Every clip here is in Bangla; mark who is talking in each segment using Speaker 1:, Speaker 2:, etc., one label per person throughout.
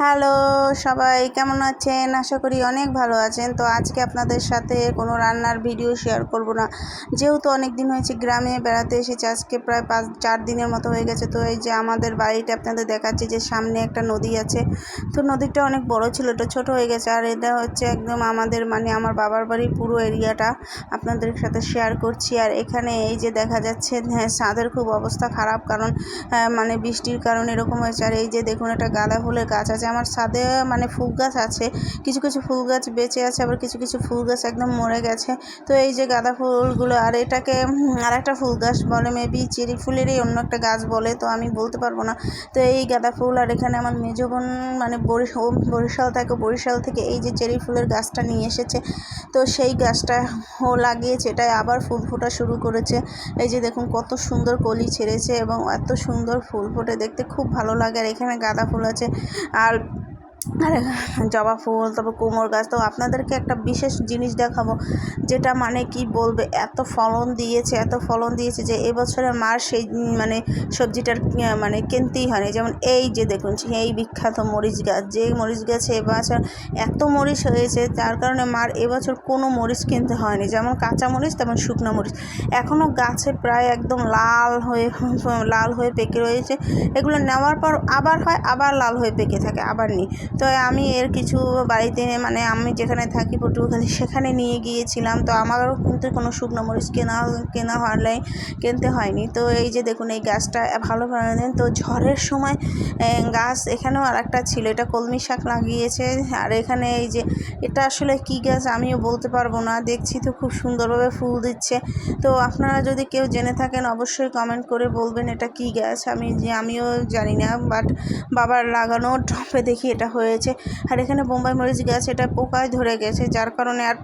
Speaker 1: হ্যালো সবাই কেমন আছেন? আশা করি অনেক ভালো আছেন। তো আজকে আপনাদের সাথে কোনো রান্নার ভিডিও শেয়ার করব না। যেহেতু অনেক দিন হয়েছে গ্রামে বেড়াতে এসেছি আজকে প্রায় পাঁচ চার দিনের মতো হয়ে গেছে। তো এই যে আমাদের বাড়িটা আপনাদের দেখাচ্ছি যে সামনে একটা নদী আছে। তো নদীটা অনেক বড় ছিল এটা ছোট হয়ে গেছে। আর এটা হচ্ছে একদম আমাদের মানে আমার বাবার বাড়ির পুরো এরিয়াটা আপনাদের সাথে শেয়ার করছি। আর এখানে এই যে দেখা যাচ্ছে হ্যাঁ ছাদের খুব অবস্থা খারাপ। কারণ আহ, মানে বৃষ্টির কারণে এরকম হয়েছে। আর এই যে দেখুন একটা গাঁদা ফুলের গাছ আছে। আমার ছাদে মানে ফুল গাছ আছে। কিছু কিছু ফুল গাছ বেঁচে আছে, আবার কিছু কিছু ফুল গাছ একদম মরে গেছে। তো এই যে গাঁদা ফুলগুলো, আর এটাকে আর একটা ফুল গাছ বলে মেবি চেরি ফুলেরই অন্য একটা গাছ বলে, তো আমি বলতে পারব না। তো এই গাঁদা ফুল, আর এখানে আমার মেজো মানে বরিশ বরিশাল থাকে, বরিশাল থেকে এই যে চেরি ফুলের গাছটা নিয়ে এসেছে। তো সেই গাছটা ও লাগিয়েছে, এটাই আবার ফুল ফোটা শুরু করেছে। এই যে দেখুন, কত সুন্দর কলি ছেড়েছে এবং এত সুন্দর ফুল ফোটে, দেখতে খুব ভালো লাগে। আর এখানে গাঁদা ফুল আছে। আর God আর, জবা ফুল, তারপর কুমড়ো গাছ। তো আপনাদেরকে একটা বিশেষ জিনিস দেখাবো, যেটা মানে কি বলবে, এত ফলন দিয়েছে, এত ফলন দিয়েছে যে এবছরের মার সেই মানে সবজিটার মানে কিনতেই হয়নি। যেমন এই যে দেখুন এই বিখ্যাত মরিচ গাছ। যে মরিচ গাছে এবছর এত মরিচ হয়েছে যার কারণে মার এবছর কোনো মরিচ কিনতে হয়নি। যেমন কাঁচা মরিচ, তেমন শুকনো মরিচ। এখনও গাছে প্রায় একদম লাল হয়ে লাল হয়ে পেকে রয়েছে। এগুলো নেওয়ার পর আবার হয়, আবার লাল হয়ে পেকে থাকে, আবার নিই। তো আমি এর কিছু বাড়িতে মানে আমি যেখানে থাকি পটুয়াখালী, সেখানে নিয়ে গিয়েছিলাম। তো আমারও কিন্তু কোনো শুকনো মরিচ কেনা কেনা হলে কিনতে হয়নি। তো এই যে দেখুন, এই গাছটা ভালো দেন তো ঝড়ের সময় গাছ এখানেও আর একটা ছিল। এটা কলমি শাক লাগিয়েছে। আর এখানে এই যে, এটা আসলে কী গাছ আমিও বলতে পারব না। দেখছি তো খুব সুন্দরভাবে ফুল দিচ্ছে। তো আপনারা যদি কেউ জেনে থাকেন, অবশ্যই কমেন্ট করে বলবেন এটা কী গাছ। আমি যে, আমিও জানি না বাট বাবার লাগানো টপে দেখি এটা হয়েছে আর এখানে বোম্বাই মরিচ গাছ এটা পোকায় ধরে গেছে যার কারণে আর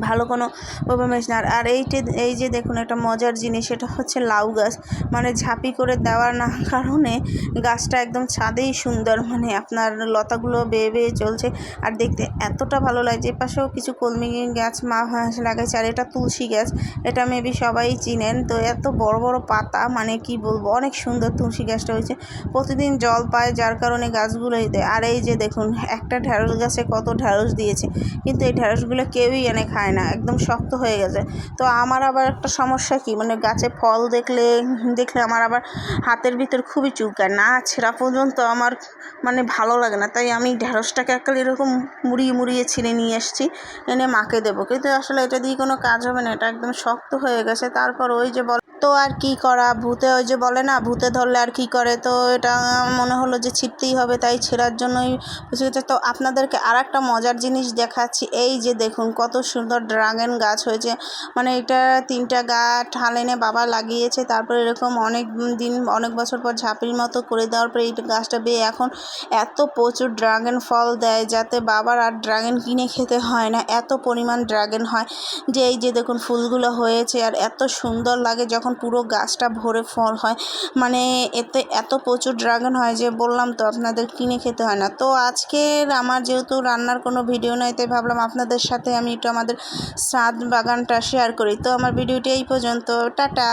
Speaker 1: ভালো কোনো পারফরমেন্স না আর- এইটে এই যে দেখুন একটা মজার জিনিস এটা হচ্ছে লাউ গাছ। মানে ঝাঁপি করে দেওয়ার না কারণে গাছটা একদম ছাদেই সুন্দর। মানে আপনার লতাগুলো বেয়ে বেয়ে চলছে। আর দেখতে এতটা ভালো লাগছে। পাশেও কিছু কলমি গাছ মা লাগাইছে। আর এটা তুলসী গাছ। এটা মেবি সবাই চিনেন। তো এত বড় বড় পাতা মানে কি বলব? অনেক সুন্দর তুলসী গাছটা হয়েছে। প্রতিদিন জল পায়, যার কারণে গাছগুলোই দেয়। আর এই যে দেখুন, একটা ঢ্যাঁড়স গাছে কত ঢ্যাঁড়স দিয়েছে। কিন্তু এই ঢ্যাঁড়সগুলো কেউই এনে খায় না, একদম শক্ত হয়ে গেছে। তো আমার আবার একটা সমস্যা কি? মানে গাছে ফল দেখলে দেখলে আমার আবার হাতের ভিতর খুবই চুলকায়। না, ছেঁড়া পর্যন্ত আমার মানে ভালো লাগে না। তাই আমি ঢ্যাঁড়সটাকে এককাল এরকম মুড়িয়ে মুড়িয়ে ছিঁড়ে নিয়ে এসেছি, এনে মাকে দেবো। কিন্তু আসলে এটা দিয়ে কোনো কাজ হবে না, এটা একদম শক্ত হয়ে গেছে। তারপর ওই যে বল তো আর কি করা? ভূতে ওই যে বলে না, ভূতে ধরলে আর কি করে? তো এটা মনে হলো যে ছিঁড়তেই হবে, তাই ছেঁড়ার জন্যই তো আপনাদেরকে আর একটা মজার জিনিস দেখাচ্ছি। এই যে দেখুন, কত সুন্দর ড্রাগন গাছ হয়েছে। মানে এটা তিনটা গাছ ঢাল এনে বাবা লাগিয়েছে। তারপর এরকম অনেক দিন, অনেক বছর পর ঝাঁপির মতো করে দেওয়ার পরে এই গাছটা বেয়ে এখন এত প্রচুর ড্রাগন ফল দেয় যাতে বাবার আর ড্রাগন কিনে খেতে হয় না। এত পরিমাণ ড্রাগন হয় যে এই যে দেখুন, ফুলগুলো হয়েছে আর এত সুন্দর লাগে যখন পুরো গাছটা ভরে ফল হয় মানে এতে এত প্রচুর ড্রাগন হয় যে বললাম তো আপনাদের কিনে খেতে হয় না। তো আজকের আমার যেহেতু রান্নার কোনো ভিডিও নাই, তাই ভাবলাম আপনাদের সাথে আমি একটু আমাদের স্বাদ বাগানটা শেয়ার করি। তো আমার ভিডিওটি এই পর্যন্ত। টাটা!